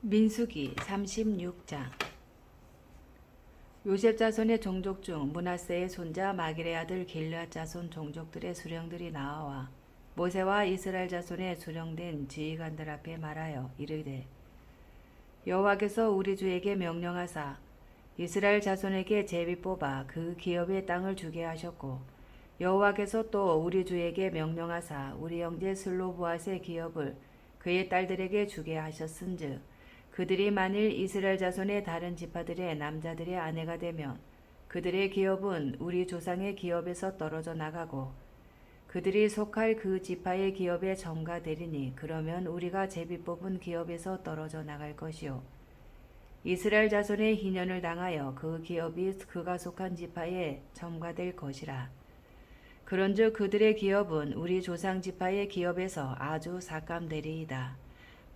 민수기 36장. 요셉 자손의 종족 중 문하세의 손자 마길의 아들 길앗 자손 종족들의 수령들이 나와 모세와 이스라엘 자손의 수령된 지휘관들 앞에 말하여 이르되 여호와께서 우리 주에게 명령하사 이스라엘 자손에게 제비 뽑아 그 기업의 땅을 주게 하셨고 여호와께서 또 우리 주에게 명령하사 우리 형제 슬로보아스의 기업을 그의 딸들에게 주게 하셨은즉 그들이 만일 이스라엘 자손의 다른 지파들의 남자들의 아내가 되면 그들의 기업은 우리 조상의 기업에서 떨어져 나가고 그들이 속할 그 지파의 기업에 점가되리니 그러면 우리가 제비 뽑은 기업에서 떨어져 나갈 것이요 이스라엘 자손의 희년을 당하여 그 기업이 그가 속한 지파에 점가될 것이라 그런즉 그들의 기업은 우리 조상 지파의 기업에서 아주 삭감되리이다.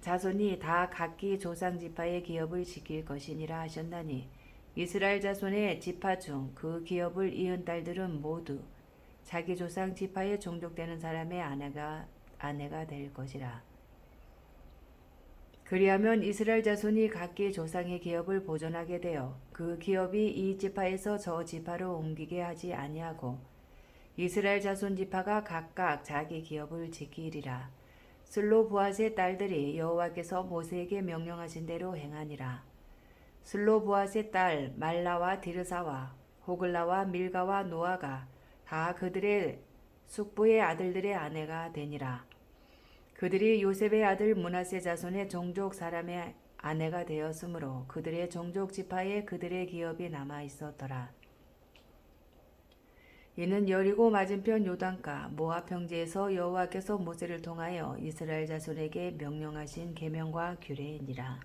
자손이 다 각기 조상 지파의 기업을 지킬 것이니라 하셨나니 이스라엘 자손의 지파 중 그 기업을 이은 딸들은 모두 자기 조상 지파에 종족되는 사람의 아내가 아내가 될 것이라. 그리하면 이스라엘 자손이 각기 조상의 기업을 보존하게 되어 그 기업이 이 지파에서 저 지파로 옮기게 하지 아니하고 이스라엘 자손 지파가 각각 자기 기업을 지키리라. 슬로보아스의 딸들이 여호와께서 모세에게 명령하신 대로 행하니라. 슬로보아스의 딸 말라와 디르사와 호글라와 밀가와 노아가 다 그들의 숙부의 아들들의 아내가 되니라. 그들이 요셉의 아들 문하세 자손의 종족 사람의 아내가 되었으므로 그들의 종족 지파에 그들의 기업이 남아 있었더라. 이는 여리고 맞은편 요단가 모압 평지에서 여호와께서 모세를 통하여 이스라엘 자손에게 명령하신 계명과 규례이니라.